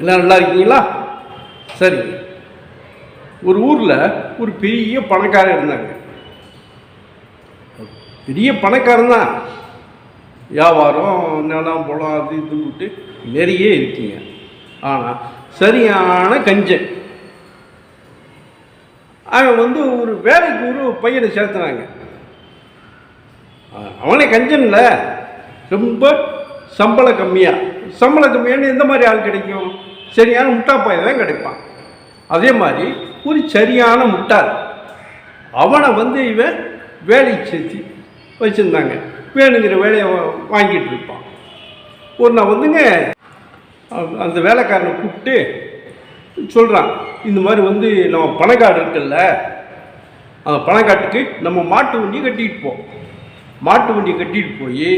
எல்லாம் நல்லா இருக்கீங்களா? சரி. ஒரு ஊரில் ஒரு பெரிய பணக்காரர் இருந்தாங்க பெரிய பணக்காரன் தான். வியாபாரம் நிலம் புலம் அது இது விட்டு நிறைய இருக்குங்க. ஆனால் சரியான கஞ்சன். அவன் வந்து ஒரு வேலைக்கு ஒரு பையனை சேர்த்துனாங்க அவனே கஞ்சன்ல ரொம்ப சம்பளம் கம்மியாக சம்பளம் கம்மியான்னு எந்த மாதிரி ஆள் கிடைக்கும்? சரியான முட்டாப்பாயை தான் கிடைப்பான். அதே மாதிரி ஒரு சரியான முட்டாள் அவனை வந்து இவன் வேலைக்கு சேர்த்து வச்சுருந்தாங்க. வேணுங்கிற வேலையை வாங்கிட்டு இருப்பான். ஒரு நான் வந்துங்க அந்த வேலைக்காரனை கூப்பிட்டு சொல்கிறான் இந்த மாதிரி வந்து நம்ம பணக்காடு இருக்குல்ல அந்த பணக்காட்டுக்கு நம்ம மாட்டு வண்டியை கட்டிகிட்டு போ. மாட்டு வண்டியை கட்டிகிட்டு போய்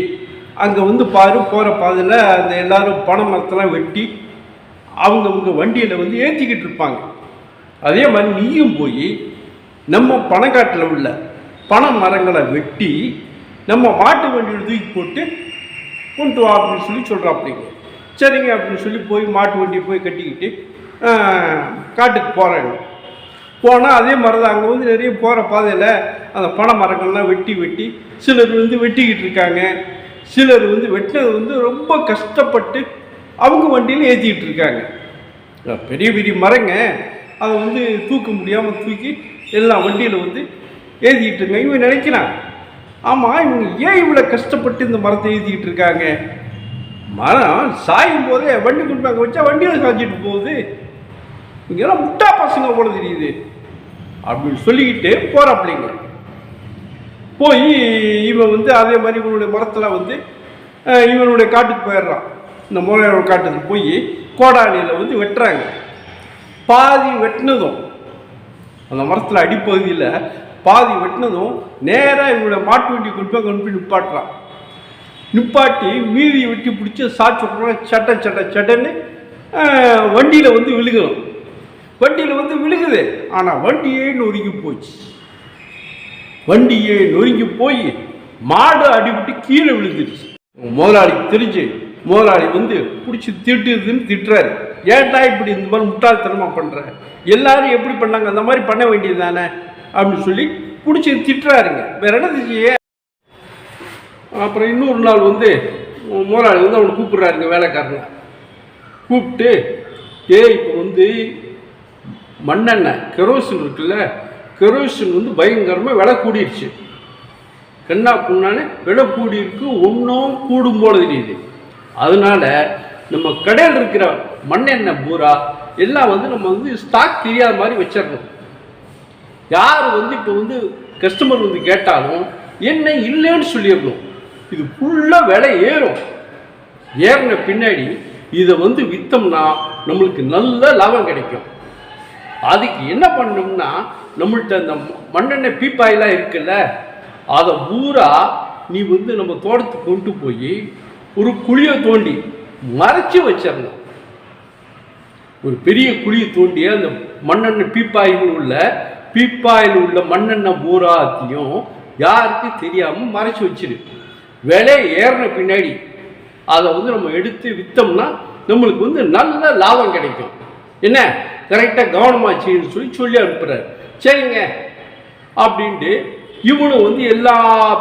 அங்கே வந்து பாரு போகிற பாதையில் அந்த எல்லாரும் பனை மரத்தெல்லாம் வெட்டி அவங்க அவங்க வண்டியில் வந்து ஏற்றிக்கிட்டு இருப்பாங்க. அதே மாதிரி நீயும் போய் நம்ம பணக்காட்டில் உள்ள பனை மரங்களை வெட்டி நம்ம மாட்டு வண்டியில் தூக்கி போட்டு கொண்டு வா அப்படின்னு சொல்லி சொல்கிறாப்பிடிங்க சரிங்க அப்படின்னு சொல்லி போய் மாட்டு வண்டியை போய் கட்டிக்கிட்டு காட்டுக்கு போகிறாங்க போனால் அதே மாதிரி தான் அங்கே வந்து நிறைய போகிற பாதையில் அந்த பனை மரங்கள்லாம் வெட்டி வெட்டி சிலர் வந்து வெட்டிக்கிட்டு இருக்காங்க. சிலர் வந்து வெட்டினது வந்து ரொம்ப கஷ்டப்பட்டு அவங்க வண்டியில் ஏற்றிக்கிட்டு இருக்காங்க. பெரிய பெரிய மரங்க. அதை வந்து தூக்க முடியாமல் தூக்கி எல்லா வண்டியில் வந்து ஏற்றிக்கிட்டு இருக்காங்க இவன் நினைக்கிறான் ஆமாம் இவங்க ஏன் இவ்வளோ கஷ்டப்பட்டு இந்த மரத்தை ஏற்றிக்கிட்டு இருக்காங்க? மரம் சாயும் போதே வண்டி கொண்டு அங்கே வச்சா வண்டியில் சாஞ்சிட்டு போகுது. இங்கெல்லாம் முட்டா பசங்க போல தெரியுது. அப்படின்னு சொல்லிக்கிட்டு போகிறாப்பிள்ளைங்க போய் இவன் வந்து அதே மாதிரி இவனுடைய மரத்தில் வந்து இவனுடைய காட்டுக்கு போயிடுறான். இந்த மூலையோட காட்டுக்கு போய் கோடாலியில் வந்து வெட்டுறாங்க. பாதி வெட்டினதும் அந்த மரத்தில் அடிப்பகுதியில் பாதி வெட்டினதும் நேராக இவங்களோட மாட்டு வண்டி கொண்டு போய் கொண்டு போய் நிப்பாட்டுறான். நிப்பாட்டி மீதியை வெட்டி பிடிச்சி சாட்சி விட்றோம் சட்ட சட்ட சட்டன்னு வண்டியில் வந்து விழுகணும். வண்டியில் வந்து விழுகுது. ஆனால் வண்டியே நொறுங்கி போச்சு. வண்டியே நொறுங்கி போய் மாடு அடிபட்டு கீழே விழுந்துருச்சு. முதலாளிக்கு தெரிஞ்சு முதலாளி வந்து பிடிச்சி திட்டுதுன்னு திட்டுறாரு. ஏன்டா இப்படி இந்த மாதிரி முட்டாள்தனமாக பண்ணுற எல்லாரும் எப்படி பண்ணாங்க? அந்த மாதிரி பண்ண வேண்டியது தானே அப்படின்னு சொல்லி பிடிச்சி திட்டுறாருங்க. வேற என்ன செய்ய? அப்புறம் இன்னொரு நாள் வந்து முதலாளி வந்து அவனை கூப்பிடுறாருங்க வேலைக்காரங்க கூப்பிட்டு ஏய் இப்போ வந்து மண்ணெண்ணெய் கெரோசின் இருக்குல்ல கெரோசின் வந்து பயங்கரமாக விலை கூடிருச்சு. கண்ணா புண்ணான்னு விலை கூடியிருக்கு ஒன்றும் கூடும் போல தெரியுது. அதனால நம்ம கடையில் இருக்கிற மண்ணெண்ணெய் பூரா எல்லாம் வந்து நம்ம வந்து ஸ்டாக் தெரியாத மாதிரி வச்சிடணும். யார் வந்து இப்போ வந்து கஸ்டமர் வந்து கேட்டாலும் என்ன இல்லைன்னு சொல்லிடணும். இது ஃபுல்லாக விலை ஏறும். ஏறின பின்னாடி இதை வந்து விற்றோம்னா நம்மளுக்கு நல்ல லாபம் கிடைக்கும். அதுக்கு என்ன பண்ணணும்னா நம்மள்ட்ட அந்த மண்ணெண்ணெய் பீப்பாயெல்லாம் இருக்குல்ல அதை பூரா நீ வந்து நம்ம தோட்டத்துக்கு கொண்டு போய் ஒரு குழியை தோண்டி மறைச்சி வச்சிடணும். ஒரு பெரிய குழியை தோண்டி அந்த மண்ணெண்ணெய் பீப்பாயில் உள்ள பீப்பாயில் உள்ள மண்ணெண்ணெய் பூராத்தையும் யாருக்கும் தெரியாமல் மறைச்சி வச்சிரு. விலை ஏறின பின்னாடி அதை வந்து நம்ம எடுத்து விற்றோம்னா நம்மளுக்கு வந்து நல்ல லாபம் கிடைக்கும். என்ன? கரெக்டாக கவனமாச்சுன்னு சொல்லி சொல்லி அனுப்புகிறார் சரிங்க. அப்படின்ட்டு இவனும் வந்து எல்லா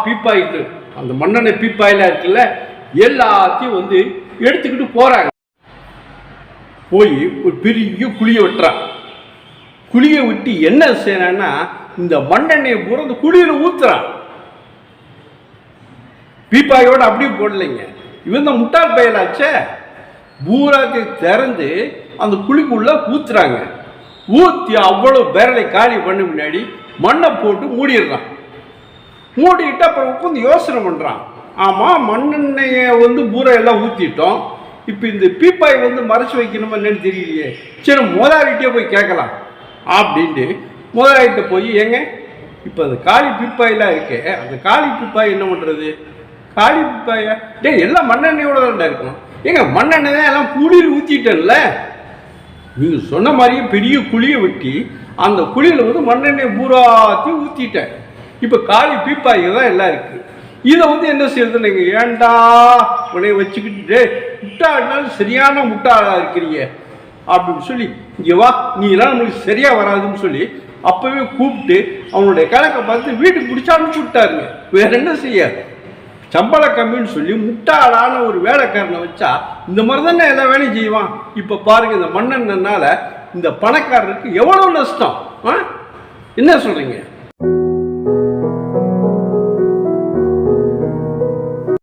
பீப்பாய்க்கு அந்த மண்ணெண்ணெய் பீப்பாயெல்லாம் இருக்குல்ல எல்லாத்தையும் வந்து எடுத்துக்கிட்டு போகிறாங்க போய் ஒரு பெரிய குழியை வெட்டுறான். குழியை விட்டு என்ன செய்யறான்னா இந்த மண்ணெண்ணெயை பூரா அந்த குழியில் ஊத்துறான். பீப்பாயோட அப்படியே போடலைங்க. இவன் தான் முட்டாள் பயலாச்சே. பூராக்கு திறந்து அந்த குழிக்குள்ள ஊத்துறாங்க. ஊற்றி அவ்வளோ பேரலை காலி பண்ண முன்னாடி மண்ணை போட்டு மூடிடுறான். மூடிட்டு அப்புறம் உட்காந்து யோசனை பண்ணுறான் ஆமாம் மண்ணெண்ணெயை வந்து பூரா எல்லாம் ஊற்றிட்டோம் இப்போ இந்த பீப்பாய் வந்து மறைச்சி வைக்கணுமா என்னன்னு தெரியலையே. சரி முதலாளிகிட்டே போய் கேட்கலாம். அப்படின்ட்டு முதலாளிகிட்ட போய் ஏங்க இப்போ அந்த காளி பீப்பாயெல்லாம் இருக்கே அந்த காளி பீப்பாய் என்ன பண்ணுறது காளி பீப்பாயா? டே எல்லாம் மண்ணெண்ணெயோட தான் இருக்கணும். ஏங்க மண்ணெண்ணெய் தான் எல்லாம் குழியில் ஊற்றிட்டேன்ல நீங்கள் சொன்ன மாதிரியே பெரிய குழியை வெட்டி அந்த குழியில் வந்து மண்ணெண்ணெய் பூராத்தையும் ஊற்றிட்டேன் இப்போ காளி பீப்பாய்க்கு தான் எல்லாம் இருக்குது இதை வந்து என்ன செய்யறது நீங்கள் ஏண்டா உடைய வச்சுக்கிட்டு முட்டாடினாலும் சரியான முட்டாளாக இருக்கிறீங்க அப்படின்னு சொல்லி இங்கே வா நீ எல்லாம் நம்மளுக்கு சரியாக வராதுன்னு சொல்லி அப்போவே கூப்பிட்டு அவனுடைய கணக்கை பார்த்து வீட்டுக்கு பிடிச்சி அனுப்பிச்சு விட்டாருங்க. வேற என்ன செய்ய? சம்பள கம்மின்னு சொல்லி முட்டாளான ஒரு வேலைக்காரனை வச்சா இந்த மாதிரி தானே எல்லா வேலையும் செய்வான். இப்போ பாருங்க இந்த மன்னன்னால இந்த பணக்காரருக்கு எவ்வளோ நஷ்டம்? ஆ? என்ன சொல்கிறீங்க